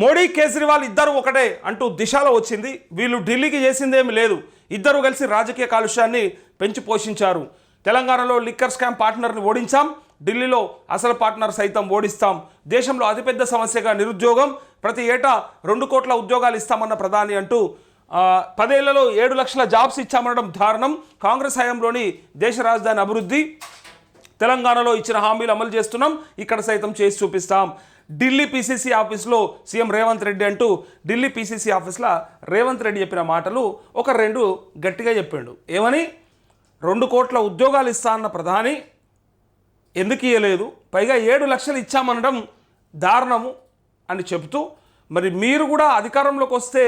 మోడీ కేజ్రీవాల్ ఇద్దరు ఒకటే అంటూ దిశలో వచ్చింది. వీళ్ళు ఢిల్లీకి చేసిందేమి లేదు. ఇద్దరు కలిసి రాజకీయ కాలుష్యాన్ని పెంచి పోషించారు. తెలంగాణలో లిక్కర్ స్కామ్ పార్ట్నర్ని ఓడించాం. ఢిల్లీలో అసలు పార్ట్నర్ సైతం ఓడిస్తాం. దేశంలో అతిపెద్ద సమస్యగా నిరుద్యోగం. ప్రతి ఏటా రెండు కోట్ల ఉద్యోగాలు ఇస్తామన్న ప్రధాని అంటూ పదేళ్ళలో ఏడు లక్షల జాబ్స్ ఇచ్చామనడం దారుణం. కాంగ్రెస్ హయాంలోని దేశ రాజధాని అభివృద్ధి. తెలంగాణలో ఇచ్చిన హామీలు అమలు చేస్తున్నాం. ఇక్కడ సైతం చేసి చూపిస్తాం. ఢిల్లీ పీసీసీ ఆఫీస్లో సీఎం రేవంత్ రెడ్డి అంటూ ఢిల్లీ పీసీసీ ఆఫీస్లో రేవంత్ రెడ్డి చెప్పిన మాటలు ఒక రెండు గట్టిగా చెప్పిండు. ఏమని? రెండు కోట్ల ఉద్యోగాలు ఇస్తా అన్న ప్రధాని ఎందుకు ఇవ్వలేదు పైగా ఏడు లక్షలు ఇచ్చామనడం దారుణము అని చెబుతూ మరి మీరు కూడా అధికారంలోకి వస్తే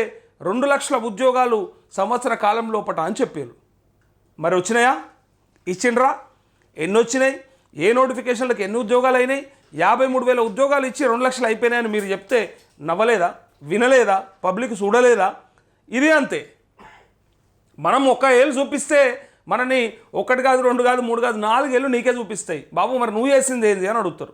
రెండు లక్షల ఉద్యోగాలు సంవత్సర కాలం లోపట అని చెప్పారు మరి వచ్చినాయా? ఇచ్చిండ్రా? ఎన్ని వచ్చినాయి ఏ నోటిఫికేషన్లకు ఎన్ని ఉద్యోగాలు అయినాయి? యాభై మూడు వేల ఉద్యోగాలు ఇచ్చి రెండు లక్షలు అయిపోయినాయని మీరు చెప్తే నవ్వలేదా? వినలేదా? పబ్లిక్ చూడలేదా? ఇది అంతే. మనం ఒక్క ఏళ్ళు చూపిస్తే మనని ఒకటి కాదు రెండు కాదు మూడు కాదు నాలుగేళ్ళు నీకే చూపిస్తాయి. బాబు మరి నువ్వు చేసింది ఏంది అని అడుగుతారు.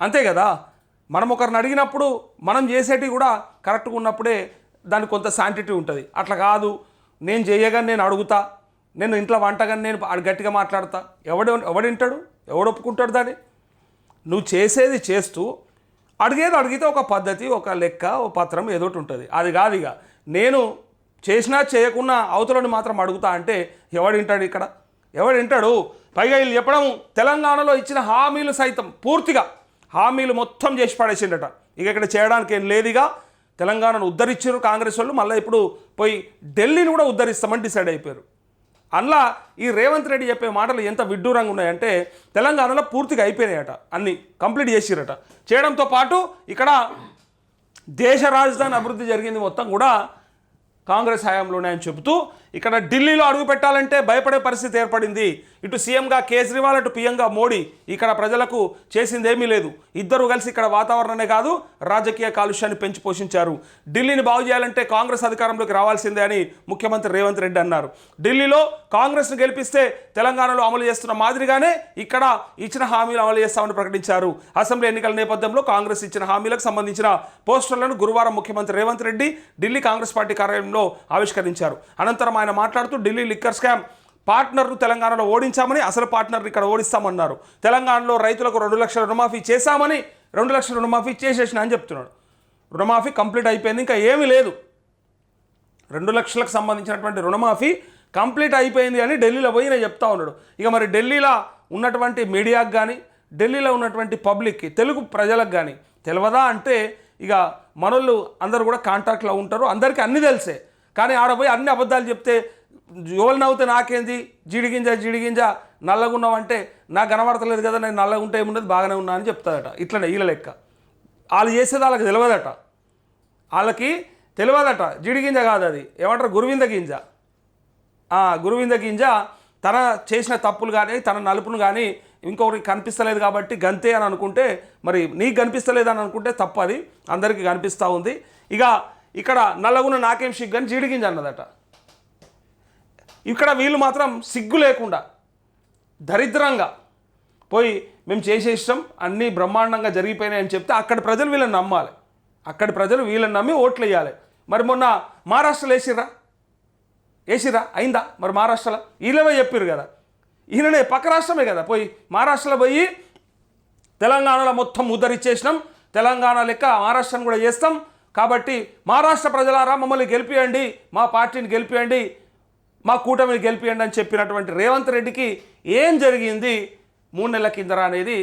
అంతే కదా? మనం ఒకరిని అడిగినప్పుడు మనం చేసేటివి కూడా కరెక్ట్గా ఉన్నప్పుడే దానికి కొంత శాంటిటీ ఉంటుంది. అట్లా కాదు. నేను చేయగానే నేను అడుగుతా. నేను ఇంట్లో వంటగానే నేను గట్టిగా మాట్లాడతా. ఎవడు ఎవడింటాడు ఎవడు ఒప్పుకుంటాడు దాన్ని? నువ్వు చేసేది చేస్తూ అడిగేది అడిగితే ఒక పద్ధతి ఒక లెక్క ఒక పత్రం ఏదో ఒకటి ఉంటుంది. అది కాదు ఇక. నేను చేసినా చేయకున్నా అవతలని మాత్రం అడుగుతా అంటే ఎవడు వింటాడు ఇక్కడ? ఎవడు వింటాడు? పైగా వీళ్ళు చెప్పడం తెలంగాణలో ఇచ్చిన హామీలు సైతం పూర్తిగా హామీలు మొత్తం చేసి పడేసిండట. ఇక ఇక్కడ చేయడానికి ఏం లేదుగా తెలంగాణను ఉద్ధరించారు కాంగ్రెస్ వాళ్ళు. మళ్ళీ ఇప్పుడు పోయి ఢిల్లీని కూడా ఉద్ధరిస్తామని డిసైడ్ అయిపోయారు. అందులో ఈ రేవంత్ రెడ్డి చెప్పే మాటలు ఎంత విడ్డూరంగా ఉన్నాయంటే తెలంగాణలో పూర్తిగా అయిపోయినాయట. అన్ని కంప్లీట్ చేసిరట. చేయడంతో పాటు ఇక్కడ దేశ రాజధాని అభివృద్ధి జరిగింది మొత్తం కూడా కాంగ్రెస్ హయాంలోనే అని చెబుతూ ఇక్కడ ఢిల్లీలో అడుగు పెట్టాలంటే భయపడే పరిస్థితి ఏర్పడింది. ఇటు సీఎంగా కేజ్రీవాల్ అటు పీఎంగా మోడీ ఇక్కడ ప్రజలకు చేసిందేమీ లేదు. ఇద్దరు కలిసి ఇక్కడ వాతావరణమే కాదు రాజకీయ కాలుష్యాన్ని పెంచి పోషించారు. ఢిల్లీని బాగు చేయాలంటే కాంగ్రెస్ అధికారంలోకి రావాల్సిందే అని ముఖ్యమంత్రి రేవంత్ రెడ్డి అన్నారు. ఢిల్లీలో కాంగ్రెస్ను గెలిపిస్తే తెలంగాణలో అమలు చేస్తున్న మాదిరిగానే ఇక్కడ ఇచ్చిన హామీలు అమలు చేస్తామని ప్రకటించారు. అసెంబ్లీ ఎన్నికల నేపథ్యంలో కాంగ్రెస్ ఇచ్చిన హామీలకు సంబంధించిన పోస్టర్లను గురువారం ముఖ్యమంత్రి రేవంత్ రెడ్డి ఢిల్లీ కాంగ్రెస్ పార్టీ కార్యాలయంలో ఆవిష్కరించారు. అనంతరం ఆయన మాట్లాడుతూ ఢిల్లీ లిక్కర్ స్కామ్. పార్ట్నర్ను తెలంగాణలో ఓడించామని అసలు పార్ట్నర్ని ఇక్కడ ఓడిస్తామన్నారు. తెలంగాణలో రైతులకు రెండు లక్షల రుణమాఫీ చేశామని రెండు లక్షల రుణమాఫీ చేసేసిన అని చెప్తున్నాడు. రుణమాఫీ కంప్లీట్ అయిపోయింది ఇంకా ఏమీ లేదు. రెండు లక్షలకు సంబంధించినటువంటి రుణమాఫీ కంప్లీట్ అయిపోయింది అని ఢిల్లీలో పోయి నేను చెప్తా ఉన్నాడు. ఇక మరి ఢిల్లీలో ఉన్నటువంటి మీడియాకు కానీ ఢిల్లీలో ఉన్నటువంటి పబ్లిక్కి తెలుగు ప్రజలకు కానీ తెలియదా అంటే ఇక మనోళ్ళు అందరూ కూడా కాంటాక్ట్లో ఉంటారు. అందరికీ అన్నీ తెలిసే. కానీ ఆడ పోయి అన్ని అబద్ధాలు చెప్తే ఎవరు నవ్వుతే నాకేంది? జీడిగింజ జీడిగింజ నల్లగున్నావు అంటే నాకు కనబడతలేదు కదా నేను నల్లగా ఉంటే ఏముండదు బాగానే ఉన్నా అని చెప్తాడట. ఇట్లనే వీళ్ళ లెక్క. వాళ్ళు చేసేది వాళ్ళకి తెలియదట. వాళ్ళకి తెలియదట జీడి గింజ కాదు అది. ఏమంటారు? గురువింద గింజ. గురువింద గింజ తన చేసిన తప్పులు కానీ తన నలుపును కానీ ఇంకొకరికి కనిపిస్తలేదు కాబట్టి గంతే అని అనుకుంటే మరి నీకు కనిపిస్తలేదు అని అనుకుంటే తప్పు అది. అందరికీ కనిపిస్తూ ఉంది. ఇక ఇక్కడ నల్లగున్న నాకేం సిగ్గు అని జీడి గింజ అన్నదట. ఇక్కడ వీళ్ళు మాత్రం సిగ్గు లేకుండా దరిద్రంగా పోయి మేము చేసేసాం అన్నీ బ్రహ్మాండంగా జరిగిపోయినాయని చెప్తే అక్కడి ప్రజలు వీళ్ళని నమ్మాలి. అక్కడి ప్రజలు వీళ్ళని నమ్మి ఓట్లు వేయాలి. మరి మొన్న మహారాష్ట్రలో వేసిర్రా? వేసిర్రా? అయిందా? మరి మహారాష్ట్రలో? వీళ్ళవే చెప్పారు కదా. ఈయననే పక్క రాష్ట్రమే కదా. పోయి మహారాష్ట్రలో పోయి తెలంగాణలో మొత్తం ఉద్దరిచ్చేసినాం తెలంగాణ లెక్క మహారాష్ట్రను కూడా చేస్తాం. కాబట్టి మహారాష్ట్ర ప్రజలారా మమ్మల్ని గెలిపియండి మా పార్టీని గెలిపియండి మా కూటమిని గెలిపియండి అని చెప్పినటువంటి రేవంత్ రెడ్డికి ఏం జరిగింది? మూడు నెలల కిందరా అనేది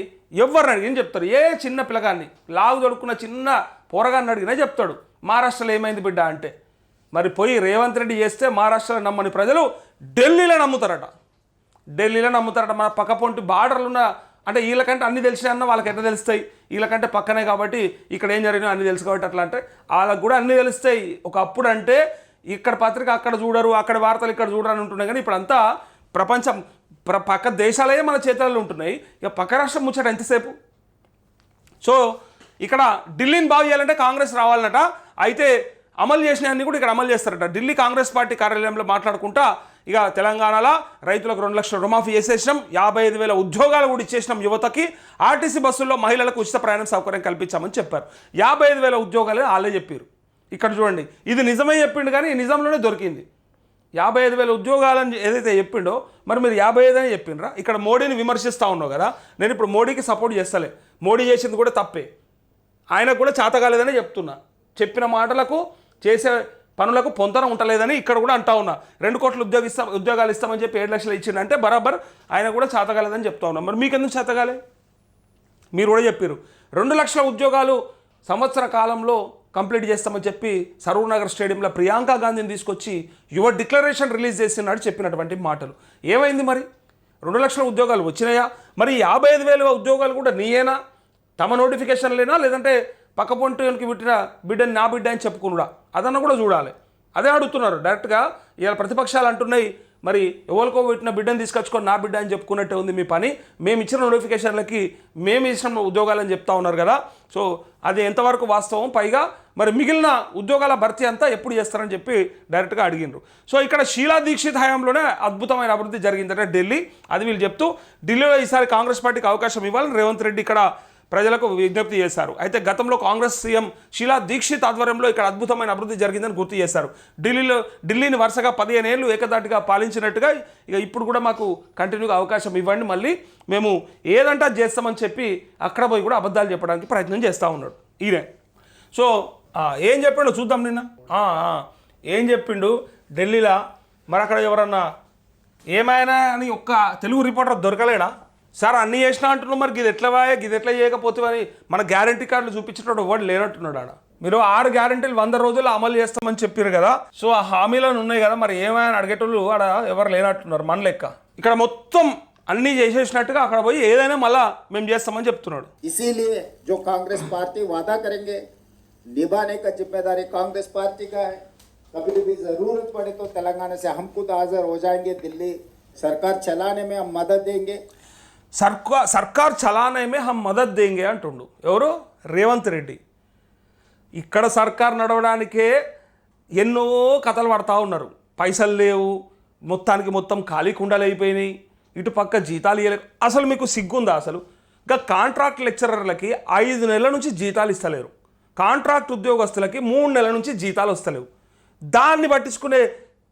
ఎవరిని అడిగిన చెప్తారు ఏ చిన్న పిల్లగాన్ని లాగు దొడుకున్న చిన్న పోరగాన్ని అడిగినా చెప్తాడు. మహారాష్ట్రలో ఏమైంది బిడ్డ అంటే మరి పోయి రేవంత్ రెడ్డి చేస్తే మహారాష్ట్రలో నమ్మని ప్రజలు ఢిల్లీలో నమ్ముతారట. ఢిల్లీలో నమ్ముతారట. మన పక్క పొంటి బార్డర్లు ఉన్న అంటే వీళ్ళకంటే అన్ని తెలిసినా వాళ్ళకి ఎట్లా తెలుస్తాయి? వీళ్ళకంటే పక్కనే కాబట్టి ఇక్కడ ఏం జరిగినా అన్ని తెలుసు కాబట్టి అట్లా అంటే వాళ్ళకు కూడా అన్ని తెలుస్తాయి. ఒకప్పుడు అంటే ఇక్కడ పత్రిక అక్కడ చూడరు అక్కడ వార్తలు ఇక్కడ చూడరు అని ఉంటున్నాయి కానీ ఇప్పుడు అంతా ప్రపంచం ప్ర పక్క దేశాలే మన చేతులలో ఉంటున్నాయి. ఇక పక్క రాష్ట్రం ముచ్చట ఎంతసేపు? సో ఇక్కడ ఢిల్లీని బాగు చేయాలంటే కాంగ్రెస్ రావాలన్నట. అయితే అమలు చేసిన అన్ని కూడా ఇక్కడ అమలు చేస్తారట. ఢిల్లీ కాంగ్రెస్ పార్టీ కార్యాలయంలో మాట్లాడుకుంటా ఇక తెలంగాణలో రైతులకు రెండు లక్షల రుణమాఫీ చేసేసినాం. యాభై ఐదు వేల ఉద్యోగాలు కూడా ఇచ్చేసినాం యువతకి. ఆర్టీసీ బస్సుల్లో మహిళలకు ఉచిత ప్రయాణం సౌకర్యం కల్పించామని చెప్పారు. యాభై ఐదు వేల ఉద్యోగాలు వాళ్ళే చెప్పారు. ఇక్కడ చూడండి ఇది నిజమే చెప్పిండు కానీ నిజంలోనే దొరికింది. యాభై ఐదు వేల ఉద్యోగాలని ఏదైతే చెప్పిండో మరి మీరు యాభై ఐదు అని చెప్పిండ్రా? ఇక్కడ మోడీని విమర్శిస్తూ ఉన్నావు కదా నేను ఇప్పుడు మోడీకి సపోర్ట్ చేస్తలే. మోడీ చేసింది కూడా తప్పే. ఆయనకు కూడా చేత కాలేదని చెప్తున్నా. చెప్పిన మాటలకు చేసే పనులకు పొంతన ఉంటలేదని ఇక్కడ కూడా అంటా ఉన్నా. రెండు కోట్ల ఉద్యోగిస్తా ఉద్యోగాలు ఇస్తామని చెప్పి ఏడు లక్షలు ఇచ్చిండంటే బరాబర్ ఆయన కూడా చేత చెప్తా ఉన్నాం. మరి మీకెందుకు చేత మీరు కూడా చెప్పారు రెండు లక్షల ఉద్యోగాలు సంవత్సర కాలంలో కంప్లీట్ చేస్తామని చెప్పి సరూర్నగర్ స్టేడియంలో ప్రియాంక గాంధీని తీసుకొచ్చి యువ డిక్లరేషన్ రిలీజ్ చేసినాడు చెప్పినటువంటి మాటలు. ఏమైంది మరి? రెండు లక్షల ఉద్యోగాలు వచ్చినాయా? మరి యాభై ఐదు వేల ఉద్యోగాలు కూడా నీయేనా? తమ నోటిఫికేషన్లేనా లేదంటే పక్క పొంటకి పుట్టిన బిడ్డని నా బిడ్డ అని చెప్పుకున్నాడా అదన్న కూడా చూడాలి. అదే అడుగుతున్నారు డైరెక్ట్గా ఇలా ప్రతిపక్షాలు అంటున్నాయి మరి ఎవరికో పెట్టిన బిడ్డను తీసుకొచ్చుకొని నా బిడ్డ అని చెప్పుకున్నట్టే ఉంది మీ పని. మేము ఇచ్చిన నోటిఫికేషన్లకి మేము ఇచ్చిన ఉద్యోగాలని చెప్తా ఉన్నారు కదా. సో అది ఎంతవరకు వాస్తవం? పైగా మరి మిగిలిన ఉద్యోగాల భర్తీ అంతా ఎప్పుడు చేస్తారని చెప్పి డైరెక్ట్గా అడిగినారు సో ఇక్కడ షీలా దీక్షిత్ హయాంలోనే అద్భుతమైన అభివృద్ధి జరిగిందంటే ఢిల్లీ. అది వీళ్ళు చెప్తూ ఢిల్లీలో ఈసారి కాంగ్రెస్ పార్టీకి అవకాశం ఇవ్వాలి రేవంత్ రెడ్డి ఇక్కడ ప్రజలకు విజ్ఞప్తి చేశారు. అయితే గతంలో కాంగ్రెస్ సీఎం షీలా దీక్షిత్ ఆధ్వర్యంలో ఇక్కడ అద్భుతమైన అభివృద్ధి జరిగిందని గుర్తు చేశారు. ఢిల్లీలో ఢిల్లీని వరుసగా పదిహేను ఏళ్ళు ఏకదాటిగా పాలించినట్టుగా ఇక ఇప్పుడు కూడా మాకు కంటిన్యూగా అవకాశం ఇవ్వండి. మళ్ళీ మేము ఏదంటే చేస్తామని చెప్పి అక్కడ పోయి కూడా అబద్ధాలు చెప్పడానికి ప్రయత్నం చేస్తూ ఉన్నాడు. ఈయనే. సో ఏం చెప్పిండు చూద్దాం నిన్న? ఏం చెప్పిండు? ఢిల్లీలో? మరి అక్కడ ఎవరన్నా ఏమైనా అని ఒక్క తెలుగు రిపోర్టర్ దొరకలేడా? సార్ అన్నీ చేసినా అంటున్నావు మరి ఇది ఎట్లా వాయే ఇది ఎట్లా చేయకపోతే అని మన గ్యారంటీ కార్డులు చూపించేటోడు ఎవడు లేనట్టున్నాడు ఆడ మీరు ఆరు గ్యారంటీలు వంద రోజులు అమలు చేస్తామని చెప్పారు కదా సో ఆ హామీలను ఉన్నాయి కదా మరి ఏమైనా అడిగేటోళ్ళు ఆడ ఎవరు లేనట్టున్నారు మన లెక్క ఇక్కడ మొత్తం అన్నీ చేసేసినట్టుగా అక్కడ పోయి ఏదైనా మళ్ళా మేము చేస్తామని చెప్తున్నాడు इसीलिए जो कांग्रेस पार्टी वादा करेंगे निभाने का जिम्मेदारी कांग्रेस पार्टी का है कभी भी जरूरत पड़े तो तेलंगाना से हम खुद हाजिर हो जाएंगे दिल्ली सरकार चलाने में हम मदद देंगे సర్కార్ సర్కార్ చలానమే హమ్ మదత్ దేంగే అంటుండు. ఎవరు? రేవంత్ రెడ్డి. ఇక్కడ సర్కార్ నడవడానికే ఎన్నో కథలు పడతా ఉన్నారు. పైసలు లేవు మొత్తానికి మొత్తం ఖాళీ కుండలు అయిపోయినాయి ఇటు పక్క జీతాలు ఇవ్వలేదు అసలు మీకు సిగ్గుందా అసలు? ఇంకా కాంట్రాక్ట్ లెక్చరర్లకి ఐదు నెలల నుంచి జీతాలు ఇస్తలేరు. కాంట్రాక్ట్ ఉద్యోగస్తులకి మూడు నెలల నుంచి జీతాలు వస్తలేవు. దాన్ని పట్టించుకునే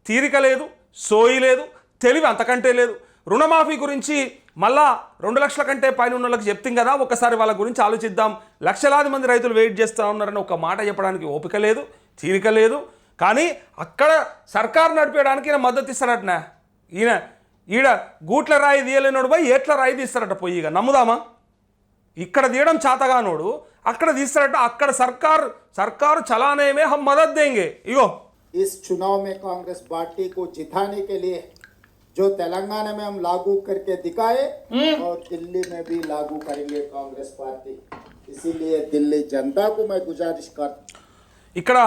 తీరిక లేదు సోయి లేదు తెలివి అంతకంటే లేదు. రుణమాఫీ గురించి మళ్ళా రెండు లక్షల కంటే పైన ఉన్న వాళ్ళకి చెప్తాం కదా ఒకసారి వాళ్ళ గురించి ఆలోచిద్దాం లక్షలాది మంది రైతులు వెయిట్ చేస్తూ ఉన్నారని ఒక మాట చెప్పడానికి ఓపిక లేదు తీరిక లేదు కానీ అక్కడ సర్కారు నడిపేయడానికి ఈయన మద్దతు ఇస్తారటనా ఈయన ఈడ గూట్ల రాయి తీయలేనోడు పోయి ఏట్ల రాయి తీస్తారట పోయి ఇక నమ్ముదామా ఇక్కడ తీయడం చాతగానోడు అక్కడ తీస్తారట అక్కడ సర్కార్ సర్కారు చలానేమే హం మదత్ దేంగే ఇగో इस चुनाव में कांग्रेस पार्टी को जिताने के लिए जो तेलंगाना में हम लागू करके दिखाए और दिल्ली में भी लागू करेंगे कांग्रेस पार्टी इसीलिए दिल्ली जनता को मैं गुजारिश कर ఇక్కడ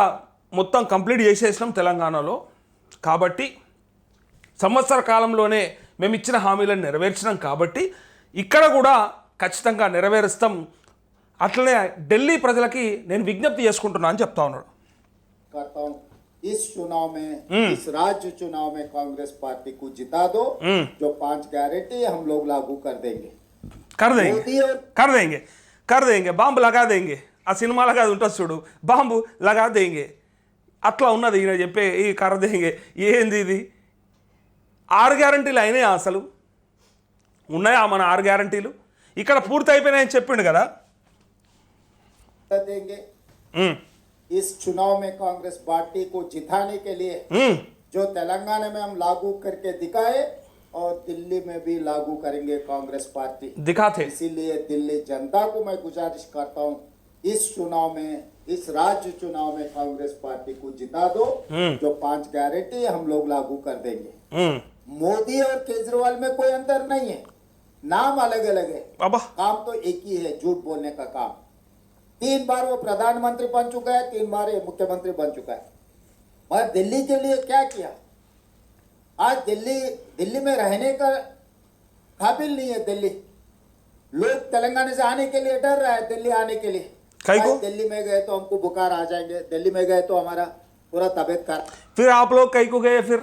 మొత్తం కంప్లీట్ చేసేసినాం తెలంగాణలో కాబట్టి సంవత్సర కాలంలోనే మేము ఇచ్చిన హామీలను నెరవేర్చినాం కాబట్టి ఇక్కడ కూడా ఖచ్చితంగా నెరవేరుస్తాం అట్లనే ఢిల్లీ ప్రజలకి నేను విజ్ఞప్తి చేసుకుంటున్నా అని చెప్తా ఉన్నాడు करता हूँ इस चुनाव में इस राज्य चुनाव में कांग्रेस पार्टी को जिता दो जो पांच गारंटी हम लोग लागू कर देंगे కర్ దేంగే मोदी और కర్ దేంగే కర్ దేంగే బాంబు లగా దేంగే ఆ సినిమాలో కాదు ఉంటుంది చూడు బాంబు లగా దేంగే అట్లా ఉన్నది ఈయన చెప్పే ఈ కర్ర దేంగే ఏంది ఇది ఆరు గ్యారంటీలు అయినాయా అసలు ఉన్నాయా మన ఆరు గ్యారంటీలు ఇక్కడ పూర్తి అయిపోయినాయని చెప్పిండు కదా देंगे ఉమ్, इस चुनाव में कांग्रेस पार्टी को जिताने के लिए हम्म। जो तेलंगाना में हम लागू करके दिखाए और दिल्ली में भी लागू करेंगे कांग्रेस पार्टी। दिखाते। इसीलिए दिल्ली जनता को मैं गुजारिश करता हूँ इस चुनाव में इस राज्य चुनाव में कांग्रेस पार्टी को जिता दो हम्म। जो पाँच गारंटी हम लोग लागू कर देंगे। हम्म। मोदी और केजरीवाल में कोई अंतर नहीं है नाम अलग अलग है काम तो एक ही है झूठ बोलने का काम। तीन बार वो प्रधानमंत्री बन चुका है तीन बार ये मुख्यमंत्री बन चुका है। और दिल्ली के लिए क्या किया? आज दिल्ली दिल्ली में रहने का काबिल नहीं है दिल्ली। लोग तेलंगाना से आने के लिए डर रहा है दिल्ली आने के लिए। काहे को? दिल्ली में गए तो हमको बुखार आ जाएँगे दिल्ली में गए तो हमारा पूरा तबीयत खराब। फिर आप लोग कहीं को गए फिर?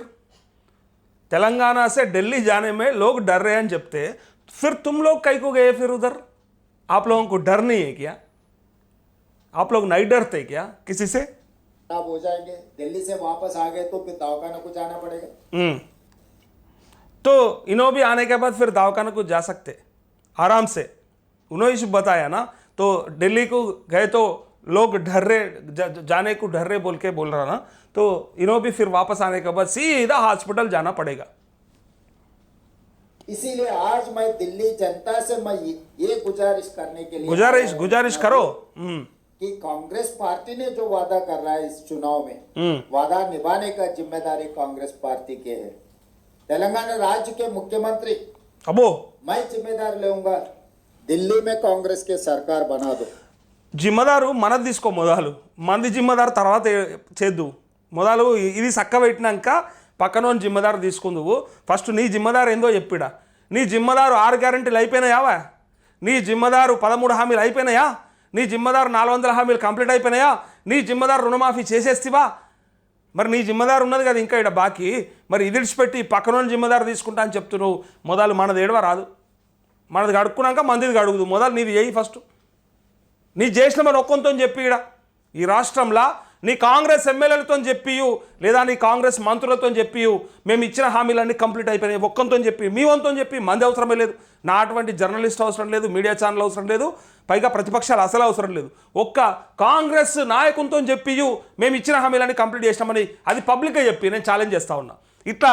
तेलंगाना से दिल्ली जाने में लोग डर रहे हैं जबते फिर तुम लोग कई को गए फिर उधर? आप लोगों को डर नहीं है क्या? आप लोग नहीं डरते क्या किसी से? आप हो जाएँगे। दिल्ली से वापस आ गए तो फिर दवाखाना को जाना पड़ेगा। हम्म। तो इन्हों भी आने के बाद फिर दवाखाना को जा सकते। आराम से। उन्होंने बताया ना तो दिल्ली को गए तो लोग डर रहे जा- जाने को डर रहे बोल के बोल रहा ना तो इन्हों भी फिर वापस आने के बाद सीधा हॉस्पिटल जाना पड़ेगा। इसीलिए आज मैं दिल्ली जनता से मैं ये गुजारिश करने के लिए गुजारिश गुजारिश करो। हम्म। कि कांग्रेस पार्टी ने जो वादा कर रहा है इस चुनाव में हम्म वादा निभाने का जिम्मेदारी कांग्रेस पार्टी के है तेलंगाना राज्य के मुख्यमंत्री अबो मैं जिम्मेदार लेऊंगा दिल्ली में कांग्रेस के सरकार बना दो జిమ్మదారు మనది తీసుకో మొదలు మంది జిమ్మదారు తర్వాత ఏ- చేద్దు మొదలు ఇది చక్క పెట్టినాక పక్కనోని జిమ్మదారు తీసుకుందువు ఫస్ట్ నీ జిమ్మదారు ఏందో చెప్పిడా నీ జిమ్మదారు ఆరు గ్యారెంటీలు అయిపోయినాయావా నీ జిమ్మదారు పదమూడు హామీలు అయిపోయినాయా నీ జిమ్మదారు నాలుగు వందల హామీలు కంప్లీట్ అయిపోయినాయా? నీ జిమ్మదారు రుణమాఫీ చేసేస్తివా? మరి నీ జిమ్మదారు ఉన్నది కదా ఇంకా ఇక్కడ బాకీ. మరి ఇదిడిచిపెట్టి విడిచిపెట్టి పక్కనోని జిమ్మదారు తీసుకుంటా అని చెప్తున్నావు. మొదలు మనది ఏడవ రాదు. మనది కడుక్కున్నాక మందిది కడుగుదు. మొదలు నీది చేయి ఫస్ట్. నీ చేసిన మరి ఒక్కొంతో చెప్పి ఈడ. ఈ రాష్ట్రంలో నీ కాంగ్రెస్ ఎమ్మెల్యేలతో చెప్పియు. లేదా నీ కాంగ్రెస్ మంత్రులతో చెప్పియు. మేము ఇచ్చిన హామీలన్నీ కంప్లీట్ అయిపోయినాయి. ఒక్కంతో చెప్పి. మీ వంతో చెప్పి మంది అవసరమే లేదు. నా అటువంటి జర్నలిస్ట్ అవసరం లేదు. మీడియా ఛానల్ అవసరం లేదు. పైగా ప్రతిపక్షాలు అసలు అవసరం లేదు. ఒక్క కాంగ్రెస్ నాయకులతో చెప్పి మేము ఇచ్చిన హామీలని కంప్లీట్ చేసినామని అది పబ్లిక్గా చెప్పి నేను ఛాలెంజ్ చేస్తా ఉన్నా. ఇట్లా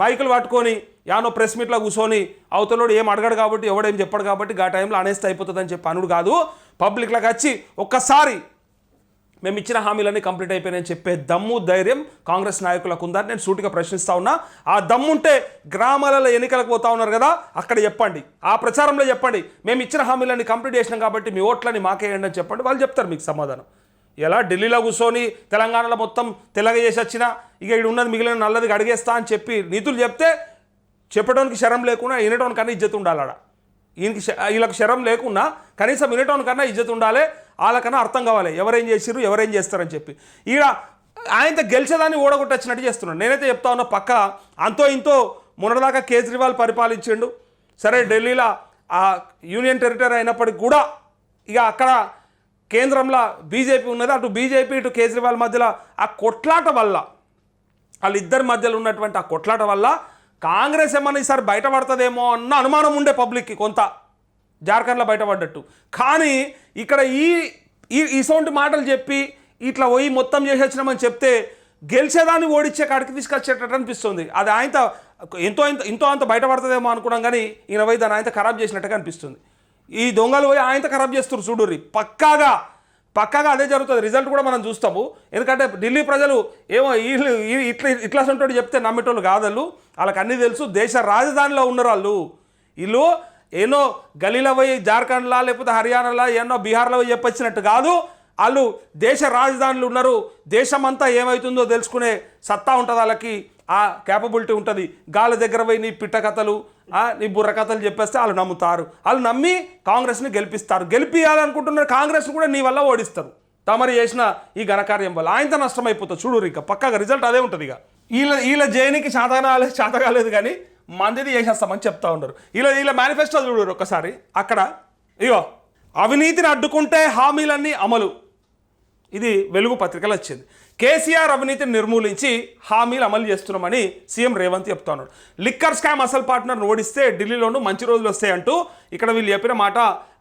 మైకులు పట్టుకొని యానో ప్రెస్ మీట్లో కూర్చొని అవతలోడు ఏం అడగడు కాబట్టి ఎవడేం చెప్పడు కాబట్టి ఆ టైంలో అనేస్తే అయిపోతుందని చెప్పి అనుడు కాదు. పబ్లిక్లోకి వచ్చి ఒక్కసారి మేము ఇచ్చిన హామీలన్నీ కంప్లీట్ అయిపోయినాయని చెప్పే దమ్ము ధైర్యం కాంగ్రెస్ నాయకులకు ఉందని నేను సూటిగా ప్రశ్నిస్తా ఉన్నా. ఆ దమ్ముంటే గ్రామాలలో ఎన్నికలకు పోతా ఉన్నారు కదా అక్కడ చెప్పండి. ఆ ప్రచారంలో చెప్పండి. మేము ఇచ్చిన హామీలన్నీ కంప్లీట్ చేసినాం కాబట్టి మీ ఓట్లని మాకేయండి అని చెప్పండి. వాళ్ళు చెప్తారు మీకు సమాధానం. ఎలా ఢిల్లీలో కూర్చొని తెలంగాణలో మొత్తం తెల్లగా చేసి వచ్చినా ఇక ఇక్కడ ఉన్నది మిగిలిన నల్లది అడిగేస్తా అని చెప్పి నీతులు చెప్తే చెప్పడానికి శరం లేకుండా వినటానికన్నా ఇజ్జత్ ఉండాలి ఆడ ఈయనకి వీళ్ళకి శరం లేకున్నా కనీసం వినటానికన్నా ఇజ్జత్ ఉండాలి. వాళ్ళకన్నా అర్థం కావాలి. ఎవరేం చేసిర్రు ఎవరేం చేస్తారని చెప్పి. ఈడ ఆయనతో గెలిచేదాన్ని ఓడగొట్టచ్చినట్టు చేస్తున్నాడు. నేనైతే చెప్తా ఉన్నా పక్క అంతో ఇంతో మొన్నటిదాకా కేజ్రీవాల్ పరిపాలించిండు. సరే ఢిల్లీలో ఆ యూనియన్ టెరిటరీ అయినప్పటికి కూడా ఇక అక్కడ కేంద్రంలో బీజేపీ ఉన్నది. అటు బీజేపీ ఇటు కేజ్రీవాల్ మధ్యలో ఆ కొట్లాట వల్ల వాళ్ళిద్దరి మధ్యలో ఉన్నటువంటి ఆ కొట్లాట వల్ల కాంగ్రెస్ ఏమన్నా ఈసారి బయటపడుతుందేమో అన్న అనుమానం ఉండే పబ్లిక్కి కొంత. జార్ఖండ్లో బయటపడ్డట్టు. కానీ ఇక్కడ ఈ ఈ ఇసోంటి మాటలు చెప్పి ఇట్లా పోయి మొత్తం చేసేసినామని చెప్తే గెలిచేదాన్ని ఓడిచ్చే కాడికి తీసుకొచ్చేటట్టు అనిపిస్తుంది. అది ఆయనతో ఎంతో ఇంత ఎంతో అంత బయటపడుతుందేమో అనుకున్నాం కానీ ఈయన పోయి దాన్ని ఆయనతో ఖరాబ్ చేసినట్టుగా అనిపిస్తుంది. ఈ దొంగలు పోయి ఆయనతో ఖరాబ్ చేస్తారు చూడుర్రి. పక్కాగా పక్కాగా అదే జరుగుతుంది. రిజల్ట్ కూడా మనం చూస్తాము. ఎందుకంటే ఢిల్లీ ప్రజలు ఏమో వీళ్ళు ఇట్లా ఇట్లా సొంటోడు చెప్తే నమ్మేటోళ్ళు కాదళ్ళు. వాళ్ళకి అన్నీ తెలుసు. దేశ రాజధానిలో ఉన్నారు వాళ్ళు వీళ్ళు ఏనో గలీలో పోయి జార్ఖండ్లా లేకపోతే హర్యానాలా ఎన్నో బీహార్లో పోయి చెప్పొచ్చినట్టు కాదు. వాళ్ళు దేశ రాజధానులు ఉన్నారు. దేశమంతా ఏమవుతుందో తెలుసుకునే సత్తా ఉంటుంది వాళ్ళకి. ఆ క్యాపబిలిటీ ఉంటుంది. గాలి దగ్గర పోయి నీ పిట్ట కథలు నీ బుర్ర కథలు చెప్పేస్తే వాళ్ళు నమ్ముతారు. వాళ్ళు నమ్మి కాంగ్రెస్ని గెలిపిస్తారు. గెలిపియాలనుకుంటున్నారు కాంగ్రెస్ని కూడా నీ వల్ల ఓడిస్తారు. తమరు చేసిన ఈ ఘనకార్యం వల్ల ఆయనతో నష్టమైపోతుంది. చూడు ఇక పక్కగా రిజల్ట్ అదే ఉంటుంది ఇక. వీళ్ళ వీళ్ళ జైనికి శాతకాలేదు శాత కాలేదు కానీ మందిది చేసేస్తామని చెప్తా ఉన్నారు. ఇలా వీళ్ళ మేనిఫెస్టో చూడరు ఒకసారి అక్కడ ఇగో అవినీతిని అడ్డుకుంటే హామీలన్నీ అమలు. ఇది వెలుగు పత్రికలు వచ్చింది. కేసీఆర్ అవినీతిని నిర్మూలించి హామీలు అమలు చేస్తున్నామని సీఎం రేవంత్ చెప్తా ఉన్నాడు. లిక్కర్ స్కామ్ అసలు పార్ట్నర్ను ఓడిస్తే ఢిల్లీలోనూ మంచి రోజులు వస్తాయంటూ ఇక్కడ వీళ్ళు చెప్పిన మాట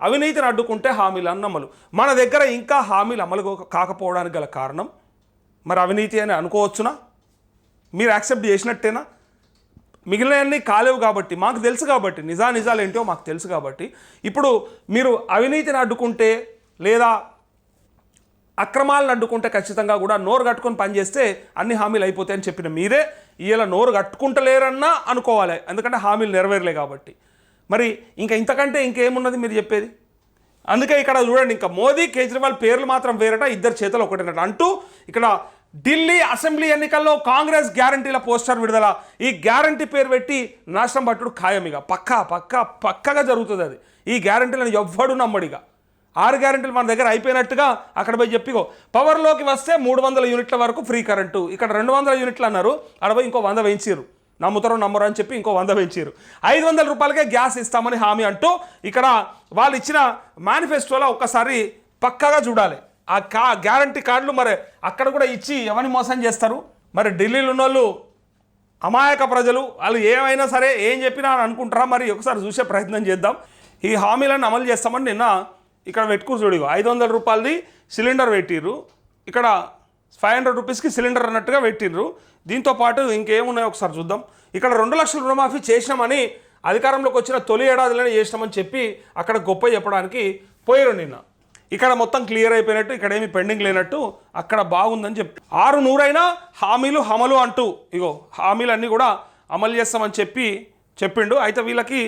అవినీతిని అడ్డుకుంటే హామీలు అన్న అమలు. మన దగ్గర ఇంకా హామీలు అమలు కాకపోవడానికి గల కారణం మరి అవినీతి అని అనుకోవచ్చునా? మీరు యాక్సెప్ట్ చేసినట్టేనా? మిగిలినవన్నీ కాలేవు కాబట్టి మాకు తెలుసు కాబట్టి నిజా నిజాలు ఏంటో మాకు తెలుసు కాబట్టి ఇప్పుడు మీరు అవినీతిని అడ్డుకుంటే లేదా అక్రమాలను అడ్డుకుంటే ఖచ్చితంగా కూడా నోరు కట్టుకొని పనిచేస్తే అన్ని హామీలు అయిపోతాయని చెప్పిన మీరే ఇలా నోరు కట్టుకుంటలేరన్నా అనుకోవాలి. ఎందుకంటే హామీలు నెరవేరలే కాబట్టి. మరి ఇంకా ఇంతకంటే ఇంకేమున్నది మీరు చెప్పేది? అందుకే ఇక్కడ చూడండి ఇంకా మోదీ కేజ్రీవాల్ పేర్లు మాత్రం వేరట ఇద్దరు చేతులు ఒకటేనట అంటూ ఇక్కడ ఢిల్లీ అసెంబ్లీ ఎన్నికల్లో కాంగ్రెస్ గ్యారంటీల పోస్టర్ విడుదల. ఈ గ్యారంటీ పేరు పెట్టి నాశనం పట్టుడు ఖాయం ఇక. పక్కా పక్కా పక్కగా జరుగుతుంది అది. ఈ గ్యారంటీలను ఎవ్వడు నమ్మడిగా ఆరు గ్యారెంటీలు మన దగ్గర అయిపోయినట్టుగా అక్కడ పోయి చెప్పిగో. పవర్లోకి వస్తే మూడు వందల యూనిట్ల వరకు ఫ్రీ కరెంటు. ఇక్కడ రెండు వందల యూనిట్లు అన్నారు. అక్కడ పోయి ఇంకో వంద వేయించారు నమ్ముతారో నమ్మరు అని చెప్పి ఇంకో వంద పెంచారు ఐదు వందల రూపాయలకే గ్యాస్ ఇస్తామని హామీ అంటూ ఇక్కడ వాళ్ళు ఇచ్చిన మేనిఫెస్టోలో ఒక్కసారి పక్కాగా చూడాలి. ఆ కా గ్యారంటీ కార్డులు మరి అక్కడ కూడా ఇచ్చి ఎవరిని మోసం చేస్తారు? మరి ఢిల్లీలో ఉన్న వాళ్ళు అమాయక ప్రజలు వాళ్ళు ఏమైనా సరే ఏం చెప్పినా అని అనుకుంటారా? మరి ఒకసారి చూసే ప్రయత్నం చేద్దాం. ఈ హామీలను అమలు చేస్తామని నిన్న ఇక్కడ పెట్టుకుని చూడు ఐదు వందల రూపాయలది సిలిండర్ పెట్టిర్రు. ఇక్కడ ఫైవ్ హండ్రెడ్ రూపీస్కి సిలిండర్ అన్నట్టుగా పెట్టిర్రు. దీంతో పాటు ఇంకేమున్నాయో ఒకసారి చూద్దాం. ఇక్కడ రెండు లక్షల రుణమాఫీ చేసినామని అధికారంలోకి వచ్చిన తొలి ఏడాదిలోనే చేసినామని చెప్పి అక్కడ గొప్ప చెప్పడానికి పోయారు నిన్న. ఇక్కడ మొత్తం క్లియర్ అయిపోయినట్టు ఇక్కడ ఏమి పెండింగ్ లేనట్టు అక్కడ బాగుందని చెప్పి. ఆరు నూరైనా హామీలు హమలు అంటూ ఇగో హామీలన్నీ కూడా అమలు చేస్తామని చెప్పి చెప్పిండు. అయితే వీళ్ళకి